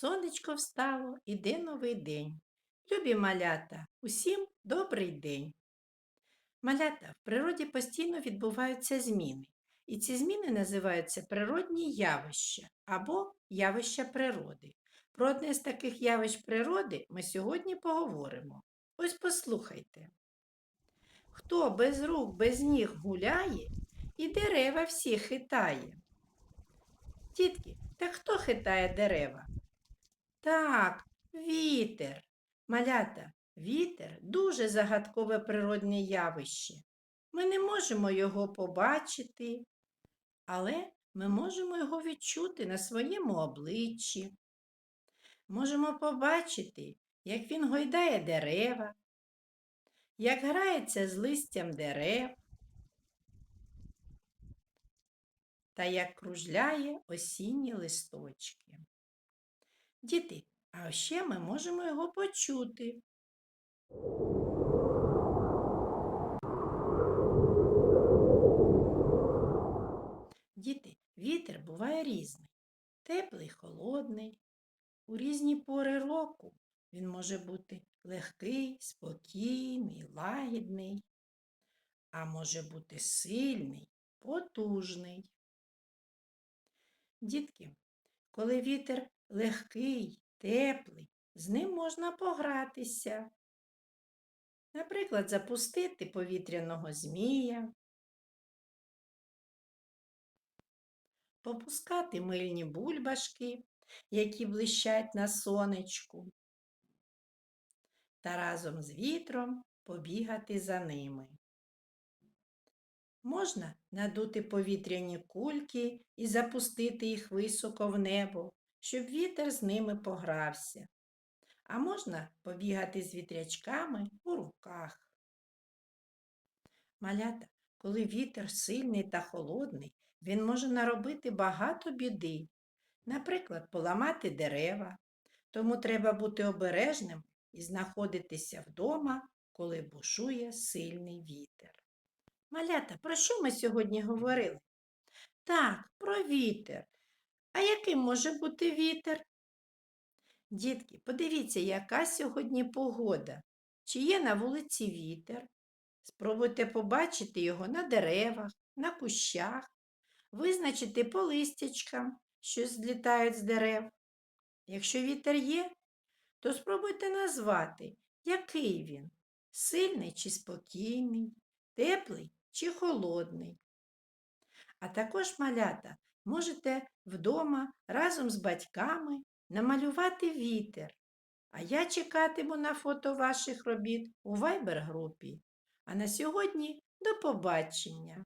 Сонечко встало, іде новий день. Любі малята, усім добрий день. Малята, в природі постійно відбуваються зміни. І ці зміни називаються природні явища або явища природи. Про одне з таких явищ природи ми сьогодні поговоримо. Ось послухайте. Хто без рук, без ніг гуляє і дерева всі хитає? Дітки, так хто хитає дерева? Так, вітер. Малята, вітер дуже загадкове природне явище. Ми не можемо його побачити, але ми можемо його відчути на своєму обличчі. Можемо побачити, як він гойдає дерева, як грається з листям дерев та як кружляє осінні листочки. Діти, а ще ми можемо його почути. Діти, вітер буває різний, теплий, холодний. У різні пори року він може бути легкий, спокійний, лагідний, а може бути сильний, потужний. Дітки, коли вітер легкий, теплий, з ним можна погратися. Наприклад, запустити повітряного змія, попускати мильні бульбашки, які блищать на сонечку, та разом з вітром побігати за ними. Можна надути повітряні кульки і запустити їх високо в небо, щоб вітер з ними погрався. А можна побігати з вітрячками у руках. Малята, коли вітер сильний та холодний, він може наробити багато біди, наприклад, поламати дерева. Тому треба бути обережним і знаходитися вдома, коли бушує сильний вітер. Малята, про що ми сьогодні говорили? Так, про вітер. А яким може бути вітер? Дітки, подивіться, яка сьогодні погода. Чи є на вулиці вітер? Спробуйте побачити його на деревах, на кущах, визначити по листячкам, що злітають з дерев. Якщо вітер є, то спробуйте назвати, який він сильний чи спокійний, теплий чи холодний. А також малята можете вдома разом з батьками намалювати вітер. А я чекатиму на фото ваших робіт у Viber групі. А на сьогодні до побачення!